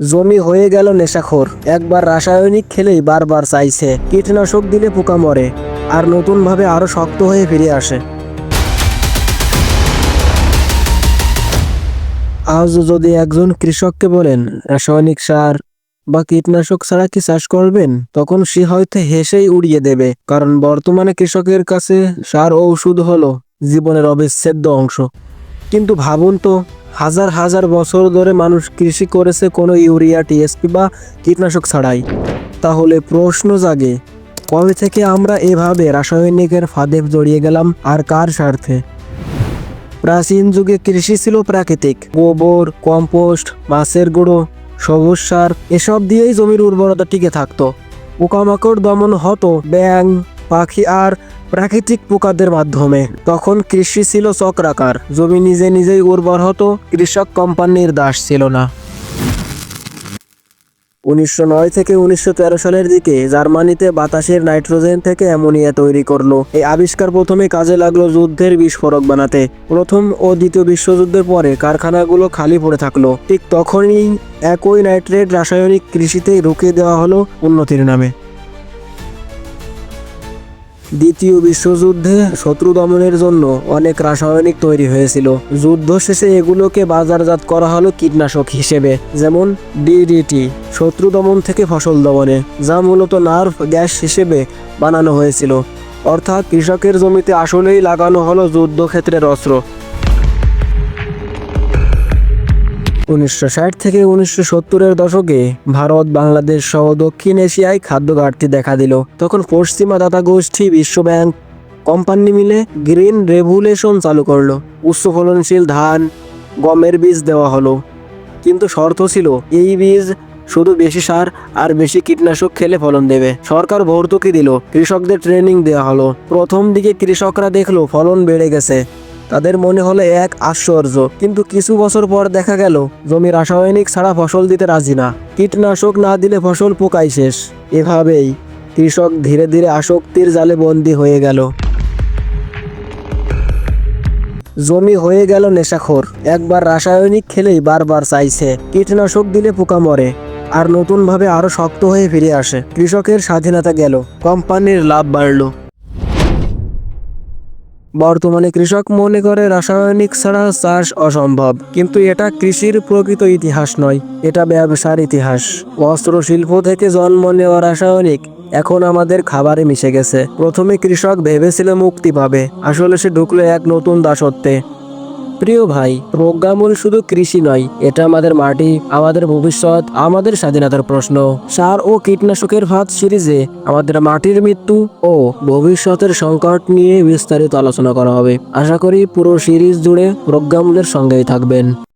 জমি হয়ে গেল নেশাখোর। একবার রাসায়নিক খেলেই বারবার চাইছে, কীটনাশক দিলে পোকা মরে, আর নতুনভাবে আরও শক্ত হয়ে ফিরে আসে। আজ যদি একজন কৃষককে বলেন, রাসায়নিক সার বা কীটনাশক ছাড়া কি চাষ করবেন? তখন সে হয়তো হেসেই উড়িয়ে দেবে, কারণ বর্তমানে কৃষকের কাছে সার ও ওষুধ হলো জীবনের অবিচ্ছেদ্য অংশ। কিন্তু ভাবুন তো হাজার হাজার বছর ধরে মানুষ কৃষি করেছে কোনো ইউরিয়া, টিএসপি বা কীটনাশক ছাড়াই। তাহলে প্রশ্ন জাগে, কবে থেকে আমরা এভাবে রাসায়নিকের ফাঁদে জড়িয়ে গেলাম আর কার স্বার্থে? প্রাচীন যুগে কৃষি ছিল প্রাকৃতিক। গোবর, কম্পোস্ট, মাছের গুঁড়ো, সবুজ সার, এসব দিয়েই জমির উর্বরতা টিকে থাকতো। পোকামাকড় দমন হতো ব্যাং পাখি আর প্রাকৃতিক পোকাদের মাধ্যমে। তখন কৃষি ছিল চক্রাকার। জমি নিজে নিজেই উর্বর হতো, কৃষক কোম্পানির দাস ছিল না। উনিশশো নয় থেকে উনিশশো তেরো সালের দিকে জার্মানিতে বাতাসের নাইট্রোজেন থেকে অ্যামোনিয়া তৈরি করল। এই আবিষ্কার প্রথমে কাজে লাগল যুদ্ধের বিস্ফোরক বানাতে। প্রথম ও দ্বিতীয় বিশ্বযুদ্ধের পরে কারখানাগুলো খালি পড়ে থাকল। ঠিক তখনই একই নাইট্রেট রাসায়নিক কৃষিতে রুকিয়ে দেওয়া হলো উন্নতির নামে। দ্বিতীয় বিশ্বযুদ্ধে শত্রু দমনের জন্য অনেক রাসায়নিক তৈরি হয়েছিল। যুদ্ধ শেষে এগুলোকে বাজারজাত করা হলো কীটনাশক হিসেবে, যেমন ডিডিটি শত্রু দমন থেকে ফসল দমনে, যা মূলত নার্ভ গ্যাস হিসেবে বানানো হয়েছিল। অর্থাৎ কৃষকের জমিতে আসলেই লাগানো হলো যুদ্ধক্ষেত্রের অস্ত্র। উনিশশো ষাট থেকে উনিশশো সত্তরের দশকে ভারত, বাংলাদেশ সহ দক্ষিণ এশিয়ায় খাদ্য ঘাটতি দেখা দিল। তখন পশ্চিমা দাতা গোষ্ঠী বিশ্বব্যাংক কোম্পানি মিলে গ্রিন রেভুলেশন চালু করল। উচ্চ ফলনশীল ধান, গমের বীজ দেওয়া হলো। কিন্তু শর্ত ছিল, এই বীজ শুধু বেশি সার আর বেশি কীটনাশক খেলে ফলন দেবে। সরকার ভর্তুকি দিল, কৃষকদের ট্রেনিং দেওয়া হলো। প্রথম দিকে কৃষকরা দেখল ফলন বেড়ে গেছে। তাদের মনে হলো এক আশ্চর্য। কিন্তু কিছু বছর পর দেখা গেল জমি রাসায়নিক ছাড়া ফসল দিতে রাজি না। কীটনাশক না দিলে ফসল পোকাই শেষ। এভাবেই কৃষক ধীরে ধীরে আসক্তির জালে বন্দী হয়ে গেল। জমি হয়ে গেল নেশাখোর। একবার রাসায়নিক খেলেই বারবার চাইছে, কীটনাশক দিলে পোকা মরে। আর নতুনভাবে আরও শক্ত হয়ে ফিরে আসে। কৃষকের স্বাধীনতা গেল। কোম্পানির লাভ বাড়লো। বর্তমানে কৃষক মনে করে রাসায়নিক ছাড়া চাষ অসম্ভব। কিন্তু এটা কৃষির প্রকৃত ইতিহাস নয়, এটা ব্যবসার ইতিহাস। অস্ত্র শিল্প থেকে জন্ম নেওয়া রাসায়নিক এখন আমাদের খাবারে মিশে গেছে। প্রথমে কৃষক ভেবেছিল মুক্তি পাবে, আসলে সে ঢুকলো এক নতুন দাসত্বে। প্রিয় ভাই, প্রজ্ঞামূল শুধু কৃষি নয়, এটা আমাদের মাটি, আমাদের ভবিষ্যৎ, আমাদের স্বাধীনতার প্রশ্ন। সার ও কীটনাশকের ভাত সিরিজে আমাদের মাটির মৃত্যু ও ভবিষ্যতের সংকট নিয়ে বিস্তারিত আলোচনা করা হবে। আশা করি পুরো সিরিজ জুড়ে প্রজ্ঞামূলের সঙ্গেই থাকবেন।